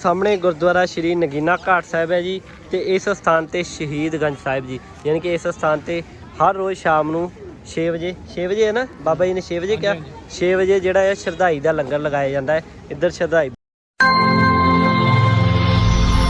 ਸਾਹਮਣੇ ਗੁਰਦੁਆਰਾ ਸ਼੍ਰੀ ਨਗੀਨਾ ਘਾਟ ਸਾਹਿਬ ਹੈ ਜੀ ਤੇ ਇਸ ਸਥਾਨ ਤੇ ਸ਼ਹੀਦਗੰਜ ਸਾਹਿਬ ਜੀ ਯਾਨੀ ਕਿ ਇਸ ਸਥਾਨ ਤੇ ਹਰ ਰੋਜ਼ ਸ਼ਾਮ ਨੂੰ 6 ਵਜੇ 6 ਵਜੇ ਹੈ ਨਾ? ਬਾਬਾ ਜੀ ਨੇ 6 ਵਜੇ ਕਿਹਾ? 6 ਵਜੇ ਜਿਹੜਾ ਹੈ ਸ਼ਰਧਾਈ ਦਾ ਲੰਗਰ ਲਗਾਇਆ ਜਾਂਦਾ ਹੈ। ਇੱਧਰ ਸ਼ਰਧਾਈ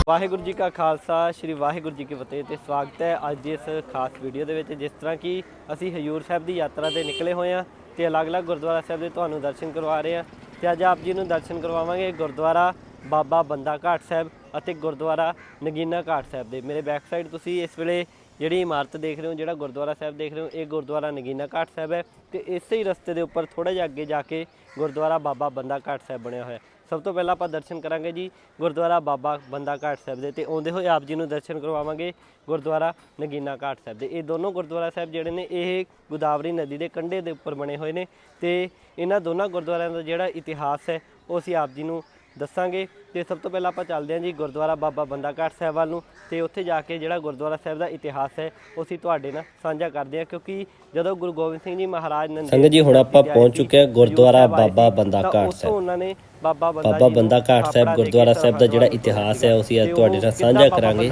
ਵਾਹਿਗੁਰੂ ਜੀ ਕਾ ਖਾਲਸਾ ਸ੍ਰੀ ਵਾਹਿਗੁਰੂ ਜੀ ਕੀ ਫਤਿਹ ਤੇ ਸਵਾਗਤ ਹੈ ਅੱਜ ਦੀ ਇਸ ਖਾਸ ਵੀਡੀਓ ਦੇ ਵਿੱਚ ਜਿਸ ਤਰ੍ਹਾਂ ਕਿ ਅਸੀਂ ਹਜੂਰ ਸਾਹਿਬ ਦੀ ਯਾਤਰਾ ਤੇ ਨਿਕਲੇ ਹੋਏ ਹਾਂ ਤੇ ਅਲੱਗ-ਅਲੱਗ ਗੁਰਦੁਆਰਾ ਸਾਹਿਬ ਦੇ ਤੁਹਾਨੂੰ ਦਰਸ਼ਨ ਕਰਵਾ ਰਹੇ ਹਾਂ ਤੇ ਅੱਜ ਆਪ ਜੀ ਨੂੰ ਦਰਸ਼ਨ ਕਰਵਾਵਾਂਗੇ ਗੁਰਦੁਆਰਾ ਬਾਬਾ ਬੰਦਾ ਘਾਟ ਸਾਹਿਬ ਅਤੇ ਗੁਰਦੁਆਰਾ ਨਗੀਨਾ ਘਾਟ ਸਾਹਿਬ ਦੇ। ਮੇਰੇ ਬੈਕ ਸਾਈਡ ਤੁਸੀਂ ਇਸ ਵੇਲੇ ਜਿਹੜੀ ਇਮਾਰਤ ਦੇਖ ਰਹੇ ਹੋ, ਜਿਹੜਾ ਗੁਰਦੁਆਰਾ ਸਾਹਿਬ ਦੇਖ ਰਹੇ ਹੋ, ਇਹ ਗੁਰਦੁਆਰਾ ਨਗੀਨਾ ਘਾਟ ਸਾਹਿਬ ਹੈ ਤੇ ਇਸੇ ਹੀ ਰਸਤੇ ਦੇ ਉੱਪਰ ਥੋੜਾ ਜਿਹਾ ਅੱਗੇ ਜਾ ਕੇ ਗੁਰਦੁਆਰਾ ਬਾਬਾ ਬੰਦਾ ਘਾਟ ਸਾਹਿਬ ਬਣਿਆ ਹੋਇਆ ਸਭ ਤੋਂ ਪਹਿਲਾਂ ਆਪਾਂ ਦਰਸ਼ਨ ਕਰਾਂਗੇ ਜੀ ਗੁਰਦੁਆਰਾ ਬਾਬਾ ਬੰਦਾ ਘਾਟ ਸਾਹਿਬ ਦੇ ਤੇ ਆਉਂਦੇ ਹੋਏ ਆਪ ਜੀ ਨੂੰ ਦਰਸ਼ਨ ਕਰਵਾਵਾਂਗੇ ਗੁਰਦੁਆਰਾ ਨਗੀਨਾ ਘਾਟ ਸਾਹਿਬ ਦੇ। ਇਹ ਦੋਨੋਂ ਗੁਰਦੁਆਰਾ ਸਾਹਿਬ ਜਿਹੜੇ ਨੇ, ਇਹ ਗੋਦਾਵਰੀ ਨਦੀ ਦੇ ਕੰਢੇ ਦੇ ਉੱਪਰ ਬਣੇ ਹੋਏ ਨੇ ਤੇ ਇਹਨਾਂ ਦੋਨਾਂ ਗੁਰਦੁਆਰਿਆਂ ਦਾ ਜਿਹੜਾ ਇਤਿਹਾਸ ਹੈ, ਉਹ ਅਸੀਂ ਆਪ ਜੀ ਨੂੰ ਦੱਸਾਂਗੇ। ਤੇ ਸਭ ਤੋਂ ਪਹਿਲਾਂ ਆਪਾਂ ਚੱਲਦੇ ਹਾਂ ਜੀ ਗੁਰਦੁਆਰਾ ਬਾਬਾ ਬੰਦਾ ਘਾਟ ਸਾਹਿਬ ਵੱਲ ਨੂੰ। ਤੇ ਉੱਥੇ ਜਾ ਕੇ ਜਿਹੜਾ ਗੁਰਦੁਆਰਾ ਸਾਹਿਬ ਦਾ ਇਤਿਹਾਸ ਹੈ ਉਹ ਅਸੀਂ ਤੁਹਾਡੇ ਨਾਲ ਸਾਂਝਾ ਕਰਦੇ ਹਾਂ ਕਿਉਂਕਿ ਜਦੋਂ ਗੁਰੂ ਗੋਬਿੰਦ ਸਿੰਘ ਜੀ ਮਹਾਰਾਜ ਨੇ ਸੰਗਤ ਜੀ ਹੁਣ ਆਪਾਂ ਪਹੁੰਚ ਚੁੱਕੇ ਹਾਂ ਗੁਰਦੁਆਰਾ ਬਾਬਾ ਬੰਦਾ ਘਾਟ ਸਾਹਿਬ। ਉਹਨਾਂ ਨੇ ਬਾਬਾ ਬੰਦਾ ਘਾਟ ਸਾਹਿਬ ਗੁਰਦੁਆਰਾ ਸਾਹਿਬ ਦਾ ਜਿਹੜਾ ਇਤਿਹਾਸ ਹੈ ਉਸੇ ਅੱਜ ਤੁਹਾਡੇ ਨਾਲ ਸਾਂਝਾ ਕਰਾਂਗੇ।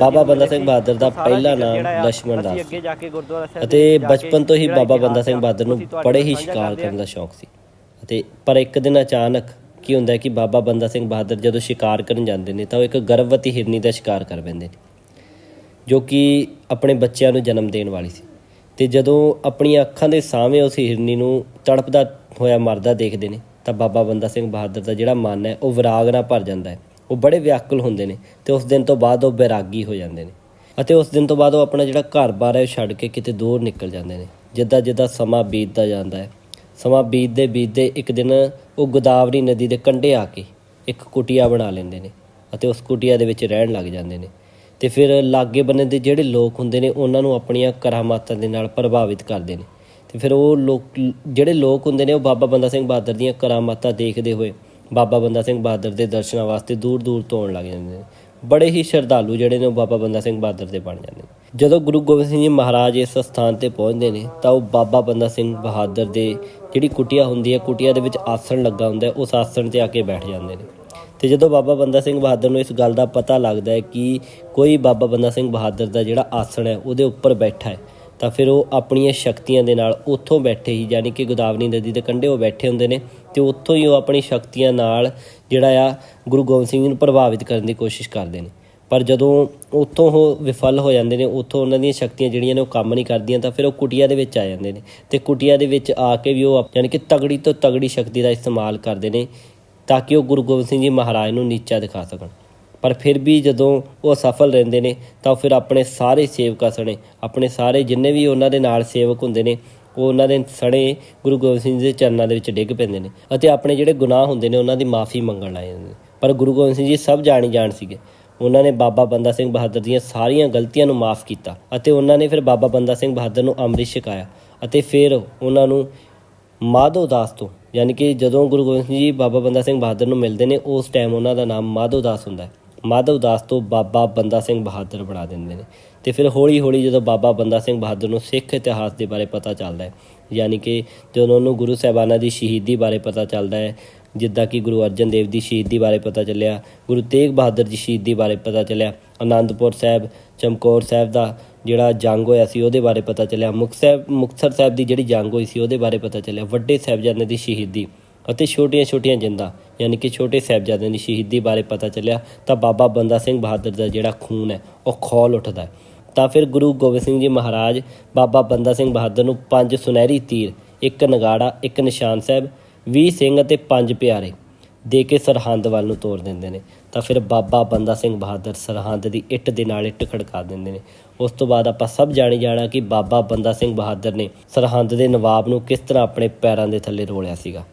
ਬਾਬਾ ਬੰਦਾ ਸਿੰਘ ਬਹਾਦਰ ਦਾ ਪਹਿਲਾ ਨਾਮ ਲక్ష్మణ ਦਾਸ ਅਤੇ ਬਚਪਨ ਤੋਂ ਹੀ ਬਾਬਾ ਬੰਦਾ ਸਿੰਘ ਬਹਾਦਰ ਨੂੰ ਬੜੇ ਹੀ ਸ਼ਿਕਾਰ ਕਰਨ ਦਾ ਸ਼ੌਕ ਸੀ। ਅਤੇ ਪਰ ਇੱਕ ਦਿਨ ਅਚਾਨਕ ਕੀ ਹੁੰਦਾ ਕਿ ਬਾਬਾ ਬੰਦਾ ਸਿੰਘ ਬਹਾਦਰ ਜਦੋਂ ਸ਼ਿਕਾਰ ਕਰਨ ਜਾਂਦੇ ਨੇ ਤਾਂ ਉਹ ਇੱਕ ਗਰਭਵਤੀ ਹਿਰਨੀ ਦਾ ਸ਼ਿਕਾਰ ਕਰ ਬੈਂਦੇ ਨੇ, ਜੋ ਕਿ ਆਪਣੇ ਬੱਚਿਆਂ ਨੂੰ ਜਨਮ ਦੇਣ ਵਾਲੀ ਸੀ। ਤੇ ਜਦੋਂ ਆਪਣੀਆਂ ਅੱਖਾਂ ਦੇ ਸਾਹਮਣੇ ਉਸ ਹਿਰਨੀ ਨੂੰ ਤੜਪਦਾ ਹੋਇਆ ਮਰਦਾ ਦੇਖਦੇ ਨੇ, ਤਾਂ ਬਾਬਾ ਬੰਦਾ ਸਿੰਘ ਬਹਾਦਰ ਦਾ ਜਿਹੜਾ ਮਨ ਹੈ, ਉਹ ਵਿਰਾਗ ਨਾਲ ਭਰ ਜਾਂਦਾ ਹੈ। ਉਹ ਬੜੇ ਵਿਆਕੁਲ ਹੁੰਦੇ ਨੇ ਤੇ ਉਸ ਦਿਨ ਤੋਂ ਬਾਅਦ ਉਹ ਬੈਰਾਗੀ ਹੋ ਜਾਂਦੇ ਨੇ ਅਤੇ ਉਸ ਦਿਨ ਤੋਂ ਬਾਅਦ ਉਹ ਆਪਣਾ ਜਿਹੜਾ ਘਰ-ਬਾਰ ਹੈ, ਉਹ ਛੱਡ ਕੇ ਕਿਤੇ ਦੂਰ ਨਿਕਲ ਜਾਂਦੇ ਨੇ। ਜਿੱਦਾਂ ਜਿੱਦਾਂ ਸਮਾਂ ਬੀਤਦਾ ਜਾਂਦਾ ਹੈ, ਸਮਾਂ ਬੀਤਦੇ ਬੀਤਦੇ ਇੱਕ ਦਿਨ ਉਹ ਗੋਦਾਵਰੀ ਨਦੀ ਦੇ ਕੰਢੇ ਆ ਕੇ ਇੱਕ ਕੁਟੀਆ ਬਣਾ ਲੈਂਦੇ ਨੇ ਅਤੇ ਉਸ ਕੁਟੀਆ ਦੇ ਵਿੱਚ ਰਹਿਣ ਲੱਗ ਜਾਂਦੇ ਨੇ। ਤੇ ਫਿਰ ਲਾਗੇ ਬੰਨੇ ਦੇ ਜਿਹੜੇ ਲੋਕ ਹੁੰਦੇ ਨੇ, ਉਹਨਾਂ ਨੂੰ ਆਪਣੀਆਂ ਕਰਾਮਾਤਾਂ ਦੇ ਨਾਲ ਪ੍ਰਭਾਵਿਤ ਕਰਦੇ ਨੇ। ਤੇ ਫਿਰ ਉਹ ਲੋਕ, ਜਿਹੜੇ ਲੋਕ ਹੁੰਦੇ ਨੇ, ਉਹ ਬਾਬਾ ਬੰਦਾ ਸਿੰਘ ਬਹਾਦਰ ਦੀਆਂ ਕਰਾਮਾਤਾਂ ਦੇਖਦੇ ਹੋਏ ਬਾਬਾ ਬੰਦਾ ਸਿੰਘ ਬਹਾਦਰ ਦੇ ਦਰਸ਼ਨਾਂ ਵਾਸਤੇ ਦੂਰ ਦੂਰ ਤੋਂ ਆਉਣ ਲੱਗ ਜਾਂਦੇ ਨੇ। ਬੜੇ ਹੀ ਸ਼ਰਧਾਲੂ ਜਿਹੜੇ ਨੇ ਉਹ ਬਾਬਾ ਬੰਦਾ ਸਿੰਘ ਬਹਾਦਰ ਦੇ ਬਣ ਜਾਂਦੇ ਨੇ। ਜਦੋਂ ਗੁਰੂ ਗੋਬਿੰਦ ਸਿੰਘ ਜੀ ਮਹਾਰਾਜ ਇਸ ਸਥਾਨ ਤੇ ਪਹੁੰਚਦੇ ਨੇ, ਤਾਂ ਉਹ ਬਾਬਾ ਬੰਦਾ ਸਿੰਘ ਬਹਾਦਰ ਦੇ ਜਿਹੜੀ ਕੁਟੀਆ ਹੁੰਦੀ ਹੈ, ਕੁਟੀਆ ਦੇ ਵਿੱਚ ਆਸਣ ਲੱਗਾ ਹੁੰਦਾ ਉਸ ਆਸਣ ਤੇ ਆ ਕੇ ਬੈਠ ਜਾਂਦੇ ਨੇ। ਤੇ ਜਦੋਂ ਬਾਬਾ ਬੰਦਾ ਸਿੰਘ ਬਹਾਦਰ ਨੂੰ ਇਸ ਗੱਲ ਦਾ ਪਤਾ ਲੱਗਦਾ ਹੈ ਕਿ ਕੋਈ ਬਾਬਾ ਬੰਦਾ ਸਿੰਘ ਬਹਾਦਰ ਦਾ ਜਿਹੜਾ ਆਸਣ ਹੈ, ਉਹਦੇ ਉੱਪਰ ਬੈਠਾ ਹੈ, ਤਾਂ ਫਿਰ ਉਹ ਆਪਣੀਆਂ ਸ਼ਕਤੀਆਂ ਦੇ ਨਾਲ ਉੱਥੋਂ ਬੈਠੇ ਹੀ, ਯਾਨੀ ਕਿ ਗੋਦਾਵਰੀ ਨਦੀ ਦੇ ਕੰਢੇ ਉਹ ਬੈਠੇ ਹੁੰਦੇ ਨੇ, ਤੇ ਉੱਥੋਂ ਹੀ ਉਹ ਆਪਣੀ ਸ਼ਕਤੀਆਂ ਨਾਲ ਜਿਹੜਾ ਆ ਗੁਰੂ ਗੋਬਿੰਦ ਸਿੰਘ ਜੀ ਨੂੰ ਪ੍ਰਭਾਵਿਤ ਕਰਨ ਦੀ ਕੋਸ਼ਿਸ਼ ਕਰਦੇ ਨੇ। ਪਰ ਜਦੋਂ ਉੱਥੋਂ ਉਹ ਵਿਫਲ ਹੋ ਜਾਂਦੇ ਨੇ, ਉੱਥੋਂ ਉਹਨਾਂ ਦੀਆਂ ਸ਼ਕਤੀਆਂ ਜਿਹੜੀਆਂ ਨੇ ਉਹ ਕੰਮ ਨਹੀਂ ਕਰਦੀਆਂ, ਤਾਂ ਫਿਰ ਉਹ ਕੁਟੀਆ ਦੇ ਵਿੱਚ ਆ ਜਾਂਦੇ ਨੇ। ਤੇ ਕੁਟੀਆ ਦੇ ਵਿੱਚ ਆ ਕੇ ਵੀ ਉਹ ਆਪ- ਯਾਨੀ ਕਿ ਤਗੜੀ ਤੋਂ ਤਗੜੀ ਸ਼ਕਤੀ ਦਾ ਇਸਤੇਮਾਲ ਕਰਦੇ ਨੇ, ਤਾਂ ਕਿ ਉਹ ਗੁਰੂ ਗੋਬਿੰਦ ਸਿੰਘ ਜੀ ਮਹਾਰਾਜ ਨੂੰ ਨੀਚਾ ਦਿਖਾ ਸਕਣ। ਪਰ ਫਿਰ ਵੀ ਜਦੋਂ ਉਹ ਸਫਲ ਰਹਿੰਦੇ ਨੇ, ਤਾਂ ਉਹ ਫਿਰ ਆਪਣੇ ਸਾਰੇ ਸੇਵਕਾਂ ਸਣੇ, ਆਪਣੇ ਸਾਰੇ ਜਿੰਨੇ ਵੀ ਉਹਨਾਂ ਦੇ ਨਾਲ ਸੇਵਕ ਹੁੰਦੇ ਨੇ, ਉਹ ਉਹਨਾਂ ਦੇ ਸਣੇ ਗੁਰੂ ਗੋਬਿੰਦ ਸਿੰਘ ਜੀ ਦੇ ਚਰਨਾਂ ਦੇ ਵਿੱਚ ਡਿੱਗ ਪੈਂਦੇ ਨੇ। ਅਤੇ ਆਪਣੇ ਜਿਹੜੇ ਗੁਨਾਹ ਹੁੰਦੇ ਨੇ, ਉਹਨਾਂ ਦੀ ਮਾਫੀ ਮੰਗਣ ਲੱਗ ਜਾਂਦੇ ਨੇ। ਪਰ ਗੁਰੂ ਗੋਬਿੰਦ ਸਿੰਘ ਜੀ ਸਭ ਜਾਣੀ ਜਾਣ ਸੀਗੇ। ਉਹਨਾਂ ਨੇ ਬਾਬਾ ਬੰਦਾ ਸਿੰਘ ਬਹਾਦਰ ਦੀਆਂ ਸਾਰੀਆਂ ਗਲਤੀਆਂ ਨੂੰ ਮਾਫ ਕੀਤਾ ਅਤੇ ਉਹਨਾਂ ਨੇ ਫਿਰ ਬਾਬਾ ਬੰਦਾ ਸਿੰਘ ਬਹਾਦਰ ਨੂੰ ਅੰਮ੍ਰਿਤ ਛਕਾਇਆ ਅਤੇ ਫਿਰ ਉਹਨਾਂ ਨੂੰ ਮਾਧੋ ਦਾਸ ਤੋਂ, ਯਾਨੀ ਕਿ ਜਦੋਂ ਗੁਰੂ ਗੋਬਿੰਦ ਸਿੰਘ ਜੀ ਬਾਬਾ ਬੰਦਾ ਸਿੰਘ ਬਹਾਦਰ ਨੂੰ ਮਿਲਦੇ ਨੇ, ਉਸ ਟਾਈਮ ਉਹਨਾਂ ਦਾ ਨਾਮ ਮਾਧੋ ਦਾਸ ਹੁੰਦਾ ਹੈ। ਮਾਧਵ ਦਾਸ ਤੋਂ ਬਾਬਾ ਬੰਦਾ ਸਿੰਘ ਬਹਾਦਰ ਬਣਾ ਦਿੰਦੇ ਨੇ। ਤੇ ਫਿਰ ਹੌਲੀ ਹੌਲੀ ਜਦੋਂ ਬਾਬਾ ਬੰਦਾ ਸਿੰਘ ਬਹਾਦਰ ਨੂੰ ਸਿੱਖ ਇਤਿਹਾਸ ਦੇ ਬਾਰੇ ਪਤਾ ਚੱਲਦਾ ਹੈ, ਯਾਨੀ ਕਿ ਜਦੋਂ ਉਹਨੂੰ ਗੁਰੂ ਸਾਹਿਬਾਨਾਂ ਦੀ ਸ਼ਹੀਦੀ ਬਾਰੇ ਪਤਾ ਚੱਲਦਾ ਹੈ ਜਿੱਦਾਂ ਕਿ ਗੁਰੂ ਅਰਜਨ ਦੇਵ ਦੀ ਸ਼ਹੀਦੀ ਬਾਰੇ ਪਤਾ ਚੱਲਿਆ, ਗੁਰੂ ਤੇਗ ਬਹਾਦਰ ਦੀ ਸ਼ਹੀਦੀ ਬਾਰੇ ਪਤਾ ਚੱਲਿਆ ਆਨੰਦਪੁਰ ਸਾਹਿਬ, ਚਮਕੌਰ ਸਾਹਿਬ ਦਾ ਜਿਹੜਾ ਜੰਗ ਹੋਇਆ ਸੀ ਉਹਦੇ ਬਾਰੇ ਪਤਾ ਚੱਲਿਆ ਮੁਕਤਸਰ ਮੁਕਤਸਰ ਸਾਹਿਬ ਦੀ ਜਿਹੜੀ ਜੰਗ ਹੋਈ ਸੀ ਉਹਦੇ ਬਾਰੇ ਪਤਾ ਚੱਲਿਆ, ਵੱਡੇ ਸਾਹਿਬਜ਼ਾਦਿਆਂ ਦੀ ਸ਼ਹੀਦੀ ਅਤੇ ਛੋਟੀਆਂ-ਛੋਟੀਆਂ ਜਿੰਦਾਂ, ਯਾਨੀ ਕਿ ਛੋਟੇ ਸਾਹਿਬਜ਼ਾਦਿਆਂ ਦੀ ਸ਼ਹੀਦੀ ਬਾਰੇ ਪਤਾ ਚੱਲਿਆ, ਤਾਂ ਬਾਬਾ ਬੰਦਾ ਸਿੰਘ ਬਹਾਦਰ ਦਾ ਜਿਹੜਾ ਖੂਨ ਹੈ, ਉਹ ਖੌਲ ਉੱਠਦਾ ਹੈ। ਤਾਂ ਫਿਰ ਗੁਰੂ ਗੋਬਿੰਦ ਸਿੰਘ ਜੀ ਮਹਾਰਾਜ ਬਾਬਾ ਬੰਦਾ ਸਿੰਘ ਬਹਾਦਰ ਨੂੰ ਪੰਜ ਸੁਨਹਿਰੀ ਤੀਰ, ਇੱਕ ਨਗਾੜਾ, ਇੱਕ ਨਿਸ਼ਾਨ ਸਾਹਿਬ 20 ਸਿੰਘ ਅਤੇ ਪੰਜ ਪਿਆਰੇ ਦੇ ਕੇ ਸਰਹੰਦ ਵੱਲ ਨੂੰ ਤੋਰ ਦਿੰਦੇ ਨੇ। ਤਾਂ ਫਿਰ ਬਾਬਾ ਬੰਦਾ ਸਿੰਘ ਬਹਾਦਰ ਸਰਹੰਦ ਦੀ ਇੱਟ ਦੇ ਨਾਲ ਇੱਟ ਖੜਕਾ ਦਿੰਦੇ ਨੇ। ਉਸ ਤੋਂ ਬਾਅਦ ਆਪਾਂ ਸਭ ਜਾਣੀ ਜਾਣਾ ਕਿ ਬਾਬਾ ਬੰਦਾ ਸਿੰਘ ਬਹਾਦਰ ਨੇ ਸਰਹੰਦ ਦੇ ਨਵਾਬ ਨੂੰ ਕਿਸ ਤਰ੍ਹਾਂ ਆਪਣੇ ਪੈਰਾਂ ਦੇ ਥੱਲੇ ਰੋਲਿਆ ਸੀਗਾ।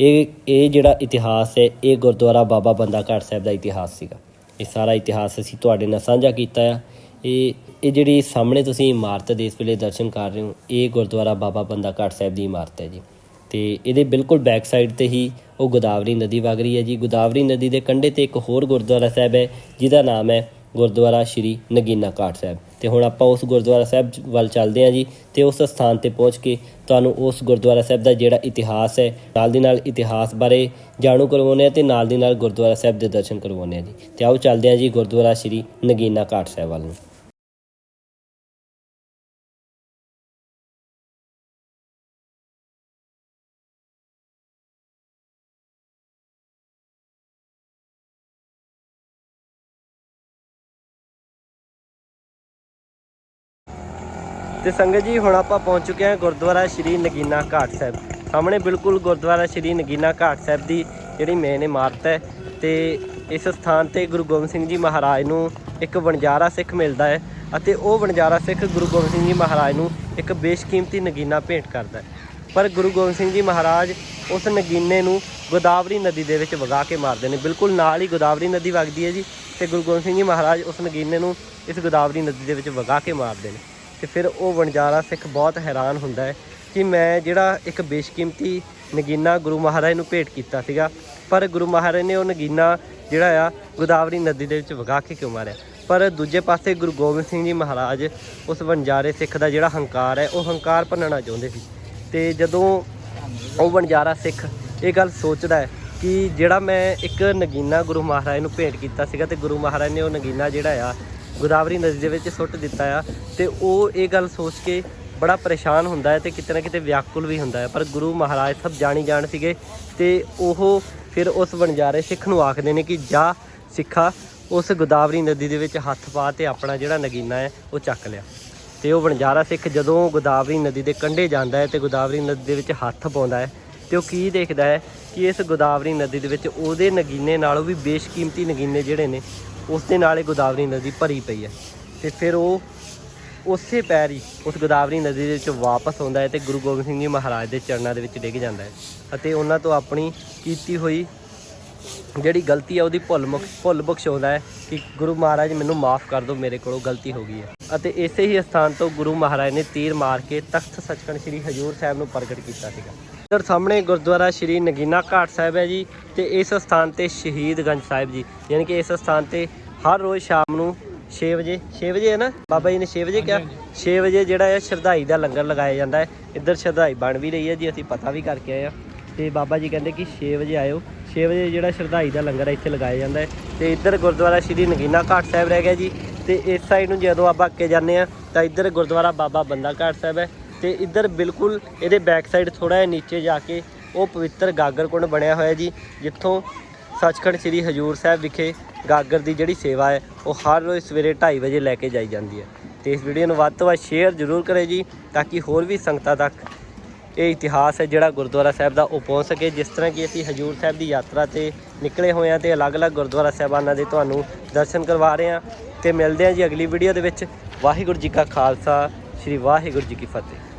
ਇਹ ਇਹ ਜਿਹੜਾ ਇਤਿਹਾਸ ਹੈ, ਇਹ ਗੁਰਦੁਆਰਾ ਬਾਬਾ ਬੰਦਾ ਘਾਟ ਸਾਹਿਬ ਦਾ ਇਤਿਹਾਸ ਸੀਗਾ। ਇਹ ਸਾਰਾ ਇਤਿਹਾਸ ਅਸੀਂ ਤੁਹਾਡੇ ਨਾਲ ਸਾਂਝਾ ਕੀਤਾ ਆ। ਇਹ ਇਹ ਜਿਹੜੀ ਸਾਹਮਣੇ ਤੁਸੀਂ ਇਮਾਰਤ ਦੇ ਇਸ ਵੇਲੇ ਦਰਸ਼ਨ ਕਰ ਰਹੇ ਹੋ, ਇਹ ਗੁਰਦੁਆਰਾ ਬਾਬਾ ਬੰਦਾ ਘਾਟ ਸਾਹਿਬ ਦੀ ਇਮਾਰਤ ਹੈ ਜੀ। ਤੇ ਇਹਦੇ ਬਿਲਕੁਲ ਬੈਕ ਸਾਈਡ ਤੇ ਹੀ ਉਹ ਗੋਦਾਵਰੀ ਨਦੀ ਵਗ ਰਹੀ ਹੈ ਜੀ। ਗੋਦਾਵਰੀ ਨਦੀ ਦੇ ਕੰਢੇ ਤੇ ਇੱਕ ਹੋਰ ਗੁਰਦੁਆਰਾ ਸਾਹਿਬ ਹੈ, ਜਿਹਦਾ ਨਾਮ ਹੈ ਗੁਰਦੁਆਰਾ ਸ਼੍ਰੀ ਨਗੀਨਾ ਘਾਟ ਸਾਹਿਬ। ਤੇ ਹੁਣ ਆਪਾਂ ਉਸ ਗੁਰਦੁਆਰਾ ਸਾਹਿਬ ਵੱਲ ਚੱਲਦੇ ਹਾਂ ਜੀ ਤੇ ਉਸ ਸਥਾਨ ਤੇ ਪਹੁੰਚ ਕੇ ਤੁਹਾਨੂੰ ਉਸ ਗੁਰਦੁਆਰਾ ਸਾਹਿਬ ਦਾ ਜਿਹੜਾ ਇਤਿਹਾਸ ਹੈ, ਨਾਲ ਦੀ ਨਾਲ ਇਤਿਹਾਸ ਬਾਰੇ ਜਾਣੂ ਕਰਵਾਉਂਦੇ ਹਾਂ ਤੇ ਨਾਲ ਦੀ ਨਾਲ ਗੁਰਦੁਆਰਾ ਸਾਹਿਬ ਦੇ ਦਰਸ਼ਨ ਕਰਵਾਉਂਦੇ ਹਾਂ ਜੀ। ਤੇ ਆਓ ਚੱਲਦੇ ਹਾਂ ਜੀ ਗੁਰਦੁਆਰਾ ਸ਼੍ਰੀ ਨਗੀਨਾ ਘਾਟ ਸਾਹਿਬ ਵੱਲ ਨੂੰ। ਤੇ ਸੰਗਤ ਜੀ, ਹੁਣ ਆਪਾਂ ਪਹੁੰਚ ਚੁੱਕੇ ਹਾਂ ਗੁਰਦੁਆਰਾ ਸ਼੍ਰੀ ਨਗੀਨਾ ਘਾਟ ਸਾਹਿਬ। ਸਾਹਮਣੇ ਬਿਲਕੁਲ ਗੁਰਦੁਆਰਾ ਸ਼੍ਰੀ ਨਗੀਨਾ ਘਾਟ ਸਾਹਿਬ ਦੀ ਜਿਹੜੀ ਮੇਨ ਇਮਾਰਤ ਹੈ ਤੇ ਇਸ ਸਥਾਨ ਤੇ ਗੁਰੂ ਗੋਬਿੰਦ ਸਿੰਘ ਜੀ ਮਹਾਰਾਜ ਨੂੰ ਇੱਕ ਵਣਜਾਰਾ ਸਿੱਖ ਮਿਲਦਾ ਹੈ ਅਤੇ ਉਹ ਵਣਜਾਰਾ ਸਿੱਖ ਗੁਰੂ ਗੋਬਿੰਦ ਸਿੰਘ ਜੀ ਮਹਾਰਾਜ ਨੂੰ ਇੱਕ ਬੇਸ਼ਕੀਮਤੀ ਨਗੀਨਾ ਭੇਂਟ ਕਰਦਾ ਹੈ। ਪਰ ਗੁਰੂ ਗੋਬਿੰਦ ਸਿੰਘ ਜੀ ਮਹਾਰਾਜ ਉਸ ਨਗੀਨੇ ਨੂੰ ਗੋਦਾਵਰੀ ਨਦੀ ਦੇ ਵਿੱਚ ਵਗਾ ਕੇ ਮਾਰਦੇ ਨੇ। ਬਿਲਕੁਲ ਨਾਲ ਹੀ ਗੋਦਾਵਰੀ ਨਦੀ ਵਗਦੀ ਹੈ ਜੀ ਤੇ ਗੁਰੂ ਗੋਬਿੰਦ ਸਿੰਘ ਜੀ ਮਹਾਰਾਜ ਉਸ ਨਗੀਨੇ ਨੂੰ ਇਸ ਗੋਦਾਵਰੀ ਨਦੀ ਦੇ ਵਿੱਚ ਵਗਾ ਕੇ ਮਾਰਦੇ ਨੇ। ਤੇ ਫਿਰ ਉਹ ਵਣਜਾਰਾ ਸਿੱਖ ਬਹੁਤ ਹੈਰਾਨ ਹੁੰਦਾ ਹੈ ਕਿ ਮੈਂ ਜਿਹੜਾ ਇੱਕ ਬੇਸ਼ਕੀਮਤੀ ਨਗੀਨਾ ਗੁਰੂ ਮਹਾਰਾਜ ਨੂੰ ਭੇਟ ਕੀਤਾ ਸੀਗਾ, ਪਰ ਗੁਰੂ ਮਹਾਰਾਜ ਨੇ ਉਹ ਨਗੀਨਾ ਜਿਹੜਾ ਆ ਗੋਦਾਵਰੀ ਨਦੀ ਦੇ ਵਿੱਚ ਵਗਾ ਕੇ ਕਿਉਂ ਮਾਰਿਆ? ਪਰ ਦੂਜੇ ਪਾਸੇ ਗੁਰੂ ਗੋਬਿੰਦ ਸਿੰਘ ਜੀ ਮਹਾਰਾਜ ਉਸ ਵਣਜਾਰੇ ਸਿੱਖ ਦਾ ਜਿਹੜਾ ਹੰਕਾਰ ਹੈ, ਉਹ ਹੰਕਾਰ ਭੰਨਣਾ ਚਾਹੁੰਦੇ ਸੀ। ਤੇ ਜਦੋਂ ਉਹ ਵਣਜਾਰਾ ਸਿੱਖ ਇਹ ਗੱਲ ਸੋਚਦਾ ਹੈ ਕਿ ਜਿਹੜਾ ਮੈਂ ਇੱਕ ਨਗੀਨਾ ਗੁਰੂ ਮਹਾਰਾਜ ਨੂੰ ਭੇਟ ਕੀਤਾ ਸੀਗਾ ਤੇ ਗੁਰੂ ਮਹਾਰਾਜ ਨੇ ਉਹ ਨਗੀਨਾ ਜਿਹੜਾ ਆ ਗੋਦਾਵਰੀ ਨਦੀ ਦੇ ਵਿੱਚ ਸੁੱਟ ਦਿੱਤਾ ਆ ਤੇ ਉਹ ਇਹ ਗੱਲ ਸੋਚ ਕੇ ਬੜਾ ਪਰੇਸ਼ਾਨ ਹੁੰਦਾ ਹੈ ਤੇ ਕਿਤੇ ਨਾ ਕਿਤੇ ਵਿਆਕੁਲ ਵੀ ਹੁੰਦਾ ਹੈ। ਪਰ ਗੁਰੂ ਮਹਾਰਾਜ ਸਭ ਜਾਣੀ ਜਾਣ ਸੀਗੇ ਤੇ ਉਹ ਫਿਰ ਉਸ ਵਣਜਾਰੇ ਸਿੱਖ ਨੂੰ ਆਖਦੇ ਨੇ ਕਿ ਜਾ ਸਿੱਖਾ, ਉਸ ਗੋਦਾਵਰੀ ਨਦੀ ਦੇ ਵਿੱਚ ਹੱਥ ਪਾ ਤੇ ਆਪਣਾ ਜਿਹੜਾ ਨਗੀਨਾ ਹੈ, ਉਹ ਚੱਕ ਲਿਆ। ਤੇ ਉਹ ਵਣਜਾਰਾ ਸਿੱਖ ਜਦੋਂ ਗੋਦਾਵਰੀ ਨਦੀ ਦੇ ਕੰਢੇ ਜਾਂਦਾ ਹੈ ਤੇ ਗੋਦਾਵਰੀ ਨਦੀ ਦੇ ਵਿੱਚ ਹੱਥ ਪਾਉਂਦਾ ਹੈ ਤੇ ਉਹ ਕੀ ਦੇਖਦਾ ਹੈ ਕਿ ਇਸ ਗੋਦਾਵਰੀ ਨਦੀ ਦੇ ਵਿੱਚ ਉਹਦੇ ਨਗੀਨੇ ਨਾਲੋਂ ਵੀ ਬੇਸ਼ਕੀਮਤੀ ਨਗੀਨੇ ਜਿਹੜੇ ਨੇ ਉਸ ਦੇ ਨਾਲ ਇਹ ਗੋਦਾਵਰੀ ਨਦੀ ਭਰੀ ਪਈ ਹੈ ਤੇ ਫਿਰ ਉਹ ਉਸੇ ਪੈਰ ਹੀ ਉਸ ਗੋਦਾਵਰੀ ਨਦੀ ਦੇ ਵਿੱਚ ਵਾਪਸ ਆਉਂਦਾ ਹੈ ਤੇ ਗੁਰੂ ਗੋਬਿੰਦ ਸਿੰਘ ਜੀ ਮਹਾਰਾਜ ਦੇ ਚਰਨਾਂ ਦੇ ਵਿੱਚ ਡਿੱਗ ਜਾਂਦਾ ਹੈ ਅਤੇ ਉਹਨਾਂ ਤੋਂ ਆਪਣੀ ਕੀਤੀ ਹੋਈ ਜਿਹੜੀ ਗਲਤੀ ਹੈ ਉਹਦੀ ਭੁੱਲ ਮੁਕ ਭੁੱਲ ਬਖਸ਼ਾਉਂਦਾ ਹੈ ਕਿ ਗੁਰੂ ਮਹਾਰਾਜ ਮੈਨੂੰ ਮਾਫ ਕਰ ਦਿਓ, ਮੇਰੇ ਕੋਲੋਂ ਗਲਤੀ ਹੋ ਗਈ ਹੈ। ਅਤੇ ਇਸੇ ਹੀ ਸਥਾਨ ਤੋਂ ਗੁਰੂ ਮਹਾਰਾਜ ਨੇ ਤੀਰ ਮਾਰ ਕੇ ਤਖਤ ਸੱਚਖੰਡ ਸ੍ਰੀ ਹਜੂਰ ਸਾਹਿਬ ਨੂੰ ਪ੍ਰਗਟ ਕੀਤਾ ਸੀਗਾ। ਇੱਧਰ ਸਾਹਮਣੇ ਗੁਰਦੁਆਰਾ ਸ੍ਰੀ ਨਗੀਨਾ ਘਾਟ ਸਾਹਿਬ ਹੈ ਜੀ, ਤੇ ਇਸ ਸਥਾਨ ਤੇ ਸ਼ਹੀਦਗੰਜ ਸਾਹਿਬ ਜੀ, ਯਾਨੀ ਕਿ ਇਸ ਸਥਾਨ ਤੇ ਹਰ ਰੋਜ਼ ਸ਼ਾਮ ਨੂੰ 6 ਵਜੇ 6 ਵਜੇ ਹੈ ਨਾ? ਬਾਬਾ ਜੀ ਨੇ 6 ਵਜੇ ਕਿਹਾ। 6 ਵਜੇ ਜਿਹੜਾ ਹੈ ਸ਼ਰਧਾਈ ਦਾ ਲੰਗਰ ਲਗਾਇਆ ਜਾਂਦਾ ਹੈ। ਇੱਧਰ ਸ਼ਰਧਾਈ ਬਣ ਵੀ ਰਹੀ ਹੈ ਜੀ ਅਸੀਂ ਪਤਾ ਵੀ ਕਰਕੇ ਆਏ ਆ ਤੇ ਬਾਬਾ ਜੀ ਕਹਿੰਦੇ ਕਿ 6 ਵਜੇ ਆਇਓ। 6 ਵਜੇ ਜਿਹੜਾ ਸ਼ਰਧਾਈ ਦਾ ਲੰਗਰ ਹੈ ਇੱਥੇ ਲਗਾਇਆ ਜਾਂਦਾ ਹੈ। ਤੇ ਇੱਧਰ ਗੁਰਦੁਆਰਾ ਸ਼੍ਰੀ ਨਗੀਨਾ ਘਾਟ ਸਾਹਿਬ ਰਹਿ ਗਿਆ ਜੀ। ਤੇ ਇਸ ਸਾਈਡ ਨੂੰ ਜਦੋਂ ਆਪਾਂ ਅੱਗੇ ਜਾਂਦੇ ਆ ਤਾਂ ਇੱਧਰ ਗੁਰਦੁਆਰਾ ਬਾਬਾ ਬੰਦਾ ਘਾਟ ਸਾਹਿਬ ਹੈ। ਤੇ ਇੱਧਰ ਬਿਲਕੁਲ ਇਹਦੇ ਬੈਕ ਸਾਈਡ ਥੋੜਾ ਜਿਹਾ ਨੀਚੇ ਜਾ ਕੇ ਉਹ ਪਵਿੱਤਰ ਗਾਗਰ ਕੁੰਡ ਬਣਿਆ ਹੋਇਆ ਜੀ ਜਿੱਥੋਂ ਸੱਚਖੰਡ ਸ੍ਰੀ ਹਜੂਰ ਸਾਹਿਬ ਵਿਖੇ ਗਾਗਰ ਦੀ ਜਿਹੜੀ ਸੇਵਾ ਹੈ, ਉਹ ਹਰ ਰੋਜ਼ ਸਵੇਰੇ 2:30 ਵਜੇ ਲੈ ਕੇ ਜਾਈ ਜਾਂਦੀ ਹੈ। ਤੇ ਇਸ ਵੀਡੀਓ ਨੂੰ ਵੱਧ ਤੋਂ ਵੱਧ ਸ਼ੇਅਰ ਜ਼ਰੂਰ ਕਰੇ ਜੀ, ਤਾਂ ਕਿ ਹੋਰ ਵੀ ਸੰਗਤਾਂ ਤੱਕ ਇਹ ਇਤਿਹਾਸ ਹੈ ਜਿਹੜਾ ਗੁਰਦੁਆਰਾ ਸਾਹਿਬ ਦਾ, ਉਹ ਪਹੁੰਚ ਸਕੇ। ਜਿਸ ਤਰ੍ਹਾਂ ਕਿ ਅਸੀਂ ਹਜੂਰ ਸਾਹਿਬ ਦੀ ਯਾਤਰਾ ਤੇ ਨਿਕਲੇ ਹੋਏ ਹਾਂ ਤੇ ਅਲੱਗ-ਅਲੱਗ ਗੁਰਦੁਆਰਾ ਸਾਹਿਬਾਨਾਂ ਦੇ ਤੁਹਾਨੂੰ ਦਰਸ਼ਨ ਕਰਵਾ ਰਹੇ ਹਾਂ। ਤੇ ਮਿਲਦੇ ਹਾਂ ਜੀ ਅਗਲੀ ਵੀਡੀਓ ਦੇ ਵਿੱਚ। ਵਾਹਿਗੁਰੂ ਜੀ ਕਾ ਖਾਲਸਾ, ਸ੍ਰੀ ਵਾਹਿਗੁਰੂ ਜੀ ਕੀ ਫਤਿਹ।